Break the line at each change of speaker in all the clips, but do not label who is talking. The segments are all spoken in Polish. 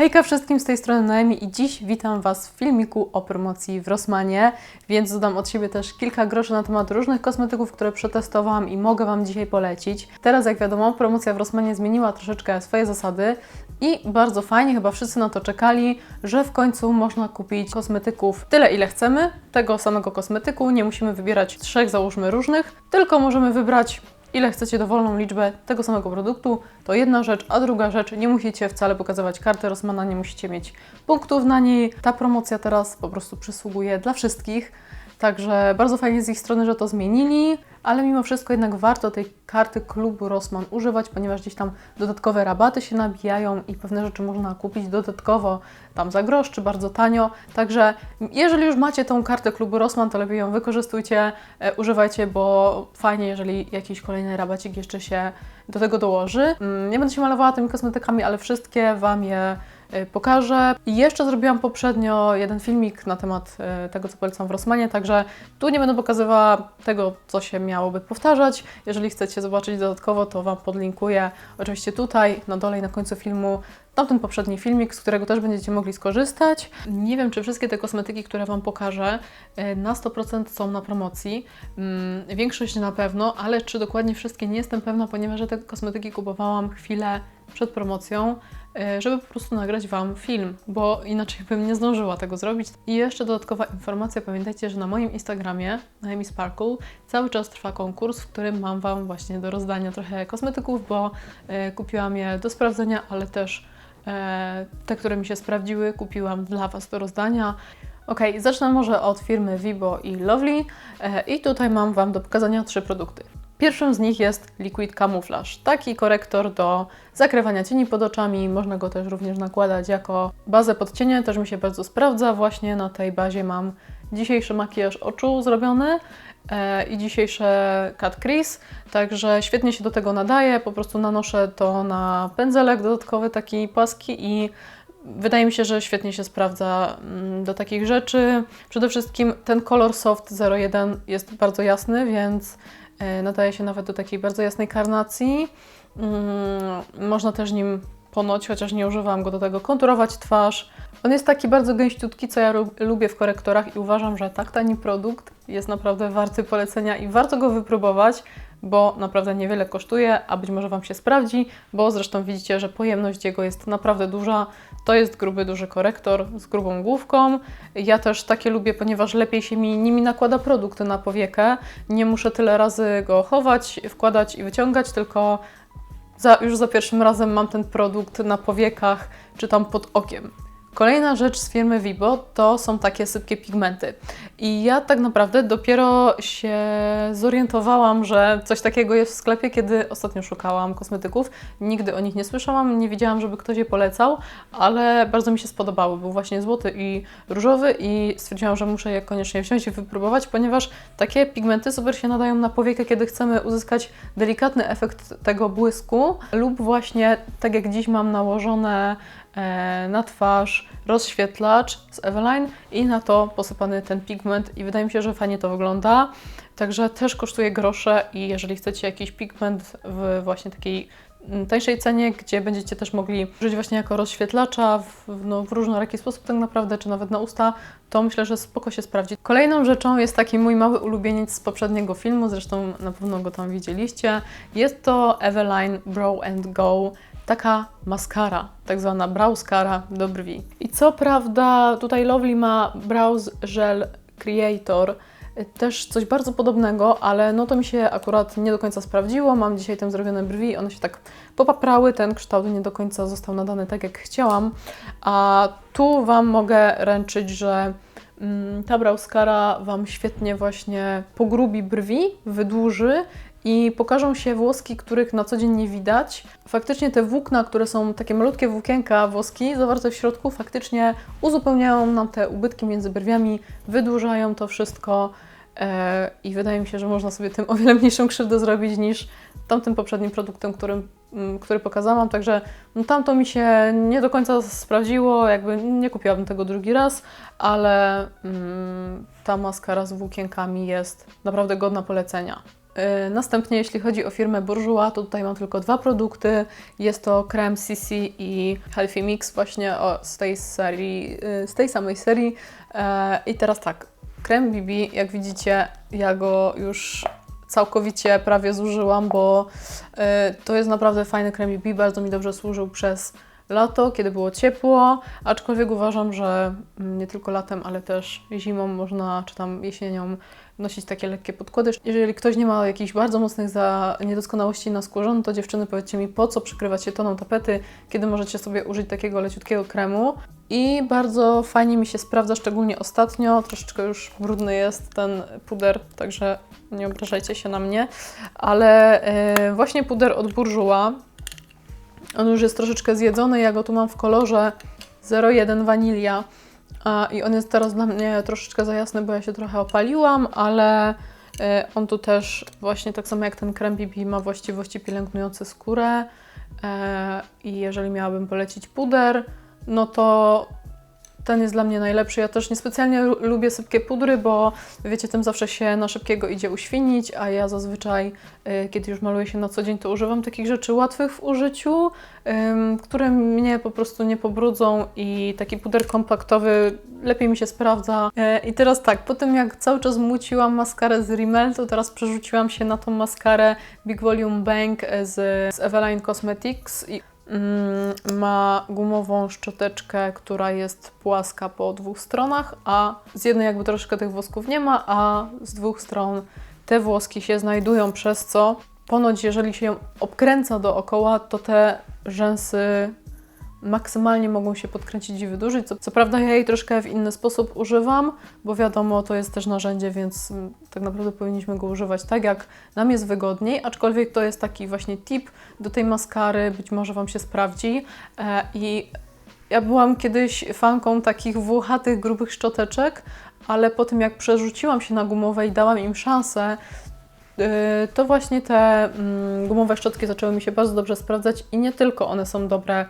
Hejka wszystkim z tej strony Noemi i dziś witam Was w filmiku o promocji w Rossmanie, więc dodam od siebie też kilka groszy na temat różnych kosmetyków, które przetestowałam i mogę Wam dzisiaj polecić. Teraz jak wiadomo promocja w Rossmanie zmieniła troszeczkę swoje zasady i bardzo fajnie, chyba wszyscy na to czekali, że w końcu można kupić kosmetyków tyle ile chcemy, tego samego kosmetyku, nie musimy wybierać trzech załóżmy różnych, tylko możemy wybrać ile chcecie dowolną liczbę tego samego produktu, to jedna rzecz, a druga rzecz, nie musicie wcale pokazywać karty Rossmana, nie musicie mieć punktów na niej. Ta promocja teraz po prostu przysługuje dla wszystkich. Także bardzo fajnie z ich strony, że to zmienili, ale mimo wszystko jednak warto tej karty klubu Rossmann używać, ponieważ gdzieś tam dodatkowe rabaty się nabijają i pewne rzeczy można kupić dodatkowo tam za grosz czy bardzo tanio. Także jeżeli już macie tą kartę klubu Rossmann, to lepiej ją wykorzystujcie, e, używajcie, bo fajnie, jeżeli jakiś kolejny rabacik jeszcze się do tego dołoży. Mm, Nie będę się malowała tymi kosmetykami, ale wszystkie Wam je pokażę. I jeszcze zrobiłam poprzednio jeden filmik na temat y, tego, co polecam w Rossmanie, także tu nie będę pokazywała tego, co się miałoby powtarzać. Jeżeli chcecie zobaczyć dodatkowo, to Wam podlinkuję oczywiście tutaj, na dole i na końcu filmu tamten poprzedni filmik, z którego też będziecie mogli skorzystać. Nie wiem, czy wszystkie te kosmetyki, które Wam pokażę, y, na 100% są na promocji. Mm, Większość na pewno, ale czy dokładnie wszystkie nie jestem pewna, ponieważ te kosmetyki kupowałam chwilę przed promocją, y, żeby po prostu nagrać Wam film, bo inaczej bym nie zdążyła tego zrobić. I jeszcze dodatkowa informacja, pamiętajcie, że na moim Instagramie, na Amy Sparkle, cały czas trwa konkurs, w którym mam Wam właśnie do rozdania trochę kosmetyków, bo y, kupiłam je do sprawdzenia, ale też e, te, które mi się sprawdziły, kupiłam dla Was do rozdania. Ok, zacznę może od firmy Vibo i Lovely e, i tutaj mam Wam do pokazania trzy produkty. Pierwszym z nich jest Liquid Camouflage, taki korektor do zakrywania cieni pod oczami. Można go też również nakładać jako bazę pod cienie, też mi się bardzo sprawdza. Właśnie na tej bazie mam dzisiejszy makijaż oczu zrobiony e, i dzisiejsze cut crease, także świetnie się do tego nadaje. Po prostu nanoszę to na pędzelek dodatkowy, taki płaski i Wydaje mi się, że świetnie się sprawdza mm, do takich rzeczy. Przede wszystkim ten kolor Soft 01 jest bardzo jasny, więc nadaje się nawet do takiej bardzo jasnej karnacji. Mm, Można też nim ponoć, chociaż nie używam go do tego, konturować twarz. On jest taki bardzo gęściutki, co ja lu- lubię w korektorach i uważam, że tak tani produkt jest naprawdę warty polecenia i warto go wypróbować, bo naprawdę niewiele kosztuje, a być może Wam się sprawdzi, bo zresztą widzicie, że pojemność jego jest naprawdę duża. To jest gruby, duży korektor z grubą główką. Ja też takie lubię, ponieważ lepiej się mi nimi nakłada produkt na powiekę. Nie muszę tyle razy go chować, wkładać i wyciągać, tylko za, już za pierwszym razem mam ten produkt na powiekach czy tam pod okiem. Kolejna rzecz z firmy Vibo to są takie sypkie pigmenty. I ja tak naprawdę dopiero się zorientowałam, że coś takiego jest w sklepie, kiedy ostatnio szukałam kosmetyków. Nigdy o nich nie słyszałam, nie widziałam, żeby ktoś je polecał, ale bardzo mi się spodobały. Był właśnie złoty i różowy i stwierdziłam, że muszę je koniecznie wziąć i wypróbować, ponieważ takie pigmenty super się nadają na powiekę, kiedy chcemy uzyskać delikatny efekt tego błysku lub właśnie tak jak dziś mam nałożone na twarz rozświetlacz z Eveline i na to posypany ten pigment i wydaje mi się, że fajnie to wygląda. Także też kosztuje grosze i jeżeli chcecie jakiś pigment w właśnie takiej mm, tańszej cenie, gdzie będziecie też mogli użyć właśnie jako rozświetlacza w, no, w różnoraki sposób tak naprawdę, czy nawet na usta, to myślę, że spoko się sprawdzi. Kolejną rzeczą jest taki mój mały ulubieniec z poprzedniego filmu, zresztą na pewno go tam widzieliście. Jest to Eveline Brow and Go taka maskara, tak zwana browskara do brwi. I co prawda tutaj Lovely ma Brows Gel Creator, y, też coś bardzo podobnego, ale no to mi się akurat nie do końca sprawdziło. Mam dzisiaj tym zrobione brwi, one się tak popaprały, ten kształt nie do końca został nadany tak jak chciałam. A tu Wam mogę ręczyć, że mm, ta browskara Wam świetnie właśnie pogrubi brwi, wydłuży i pokażą się włoski, których na co dzień nie widać. Faktycznie te włókna, które są takie malutkie włókienka włoski zawarte w środku, faktycznie uzupełniają nam te ubytki między brwiami, wydłużają to wszystko e, i wydaje mi się, że można sobie tym o wiele mniejszą krzywdę zrobić niż tamtym poprzednim produktem, którym, mm, który pokazałam, także no, tamto mi się nie do końca sprawdziło, jakby nie kupiłabym tego drugi raz, ale mm, ta maskara z włókienkami jest naprawdę godna polecenia. Yy, Następnie, jeśli chodzi o firmę Bourjois, to tutaj mam tylko dwa produkty. Jest to krem CC i Healthy Mix właśnie z tej serii, yy, z tej samej serii. E, I teraz tak, krem BB, jak widzicie, ja go już całkowicie prawie zużyłam, bo e, to jest naprawdę fajny krem BB, bardzo mi dobrze służył przez lato, kiedy było ciepło, aczkolwiek uważam, że mm, nie tylko latem, ale też zimą można, czy tam jesienią nosić takie lekkie podkłady. Jeżeli ktoś nie ma jakichś bardzo mocnych za niedoskonałości na skórze, no to dziewczyny powiedzcie mi, po co przykrywać się toną tapety, kiedy możecie sobie użyć takiego leciutkiego kremu. I bardzo fajnie mi się sprawdza, szczególnie ostatnio. Troszeczkę już brudny jest ten puder, także nie obrażajcie się na mnie. Ale e, właśnie puder od Bourjois, on już jest troszeczkę zjedzony. Ja go tu mam w kolorze 01 wanilia. I on jest teraz dla mnie troszeczkę za jasny, bo ja się trochę opaliłam, ale e, on tu też właśnie tak samo jak ten krem BB ma właściwości pielęgnujące skórę. E, I jeżeli miałabym polecić puder, no to ten jest dla mnie najlepszy. Ja też niespecjalnie lu- lubię sypkie pudry, bo wiecie, tym zawsze się na szybkiego idzie uświnić, a ja zazwyczaj, y, kiedy już maluję się na co dzień, to używam takich rzeczy łatwych w użyciu, które mnie po prostu nie pobrudzą i taki puder kompaktowy lepiej mi się sprawdza. E, I teraz tak, po tym jak cały czas muciłam maskarę z Rimmel, to teraz przerzuciłam się na tą maskarę Big Volume Bank e, z, z Eveline Cosmetics i ma gumową szczoteczkę, która jest płaska po dwóch stronach, a z jednej jakby troszkę tych włosków nie ma, a z dwóch stron te włoski się znajdują, przez co ponoć jeżeli się ją obkręca dookoła, to te rzęsy maksymalnie mogą się podkręcić i wydłużyć. Co, co prawda ja jej troszkę w inny sposób używam, bo wiadomo, to jest też narzędzie, więc mm, tak naprawdę powinniśmy go używać tak, jak nam jest wygodniej, aczkolwiek to jest taki właśnie tip do tej maskary, być może Wam się sprawdzi. E, I ja byłam kiedyś fanką takich włochatych, grubych szczoteczek, ale po tym jak przerzuciłam się na gumowe i dałam im szansę, yy, to właśnie te mm, gumowe szczotki zaczęły mi się bardzo dobrze sprawdzać i nie tylko one są dobre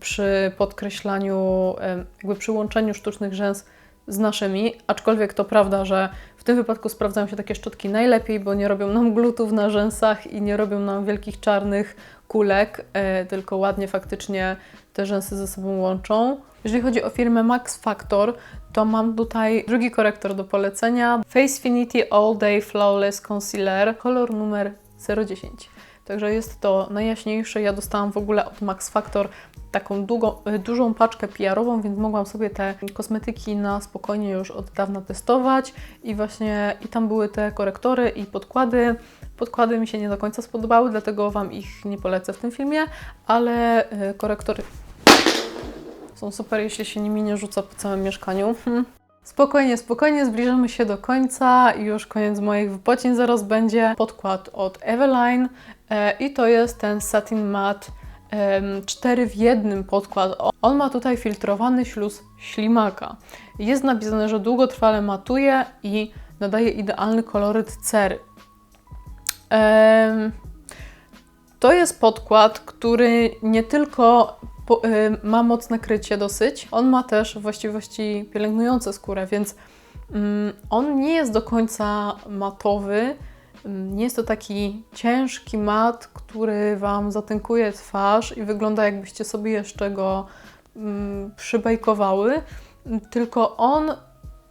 przy podkreślaniu, jakby przy łączeniu sztucznych rzęs z naszymi, aczkolwiek to prawda, że w tym wypadku sprawdzają się takie szczotki najlepiej, bo nie robią nam glutów na rzęsach i nie robią nam wielkich czarnych kulek, e, tylko ładnie faktycznie te rzęsy ze sobą łączą. Jeżeli chodzi o firmę Max Factor, to mam tutaj drugi korektor do polecenia. Facefinity All Day Flawless Concealer, kolor numer 010. Także jest to najjaśniejsze. Ja dostałam w ogóle od Max Factor taką długą, y, dużą paczkę PR-ową, więc mogłam sobie te kosmetyki na spokojnie już od dawna testować i właśnie i tam były te korektory i podkłady. Podkłady mi się nie do końca spodobały, dlatego Wam ich nie polecę w tym filmie, ale y, korektory są super, jeśli się nimi nie rzuca po całym mieszkaniu. Hmm. Spokojnie, spokojnie, zbliżamy się do końca i już koniec moich wypocin zaraz będzie. Podkład od Eveline e, i to jest ten Satin Matte 4 w jednym podkład. On ma tutaj filtrowany śluz ślimaka. Jest napisane, że długotrwale matuje i nadaje idealny koloryt cery. To jest podkład, który nie tylko ma mocne krycie dosyć, on ma też właściwości pielęgnujące skórę, więc mm, on nie jest do końca matowy. Mm, Nie jest to taki ciężki mat, który Wam zatynkuje twarz i wygląda jakbyście sobie jeszcze go mm, przybajkowały, tylko on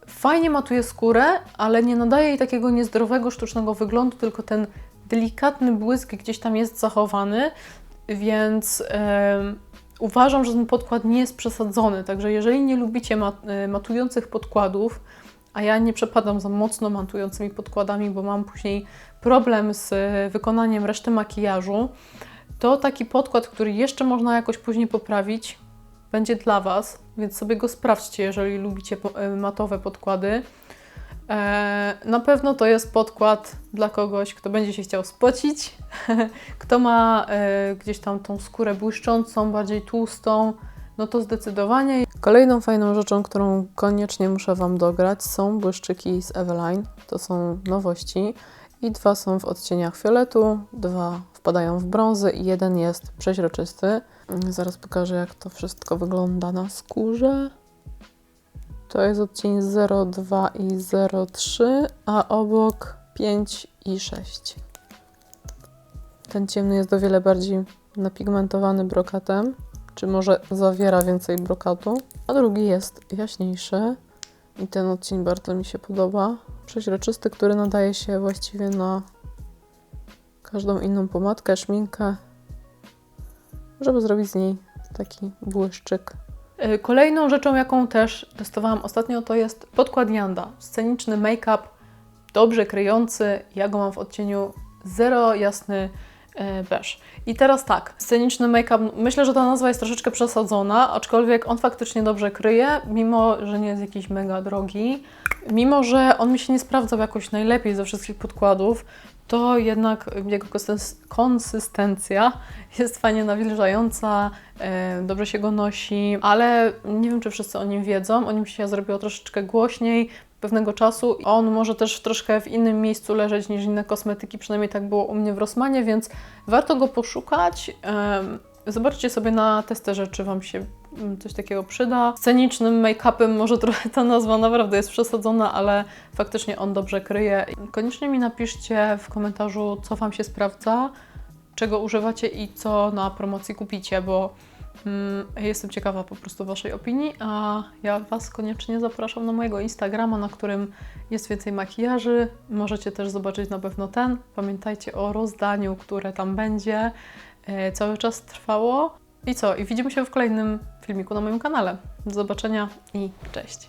fajnie matuje skórę, ale nie nadaje jej takiego niezdrowego, sztucznego wyglądu, tylko ten delikatny błysk gdzieś tam jest zachowany, więc uważam, że ten podkład nie jest przesadzony. Także jeżeli nie lubicie mat, e, matujących podkładów, a ja nie przepadam za mocno matującymi podkładami, bo mam później problem z e, wykonaniem reszty makijażu, to taki podkład, który jeszcze można jakoś później poprawić, będzie dla Was, więc sobie go sprawdźcie, jeżeli lubicie e, matowe podkłady. E, Na pewno to jest podkład dla kogoś, kto będzie się chciał spocić, kto ma gdzieś tam tą skórę błyszczącą, bardziej tłustą, no to zdecydowanie. Kolejną fajną rzeczą, którą koniecznie muszę Wam dograć, są błyszczyki z Eveline. To są nowości i dwa są w odcieniach fioletu, dwa wpadają w brązy i jeden jest przeźroczysty. Mm, Zaraz pokażę, jak to wszystko wygląda na skórze. To jest odcień 02 i 03, a obok 5 i 6. Ten ciemny jest o wiele bardziej napigmentowany brokatem, czy może zawiera więcej brokatu, a drugi jest jaśniejszy i ten odcień bardzo mi się podoba. Przeźroczysty, który nadaje się właściwie na każdą inną pomadkę, szminkę, żeby zrobić z niej taki błyszczyk. Y, Kolejną rzeczą, jaką też testowałam ostatnio, to jest podkład Janda. Sceniczny make-up, dobrze kryjący. Ja go mam w odcieniu 0 jasny e, beż. I teraz tak, sceniczny make-up, myślę, że ta nazwa jest troszeczkę przesadzona, aczkolwiek on faktycznie dobrze kryje, mimo że nie jest jakiś mega drogi. Mimo, że on mi się nie sprawdzał jakoś najlepiej ze wszystkich podkładów, to jednak jego konsys- konsystencja jest fajnie nawilżająca, e, dobrze się go nosi, ale nie wiem, czy wszyscy o nim wiedzą. O nim się zrobiło troszeczkę głośniej pewnego czasu. On może też troszkę w innym miejscu leżeć niż inne kosmetyki, przynajmniej tak było u mnie w Rossmanie, więc warto go poszukać. Zobaczcie sobie na testerze, czy Wam się mm, coś takiego przyda. Scenicznym make-upem może trochę ta nazwa naprawdę jest przesadzona, ale faktycznie on dobrze kryje. Koniecznie mi napiszcie w komentarzu, co Wam się sprawdza, czego używacie i co na promocji kupicie, bo jestem ciekawa po prostu Waszej opinii, a ja Was koniecznie zapraszam na mojego Instagrama, na którym jest więcej makijaży. Możecie też zobaczyć na pewno ten. Pamiętajcie o rozdaniu, które tam będzie. E, Cały czas trwało. I co? I widzimy się w kolejnym filmiku na moim kanale. Do zobaczenia i cześć!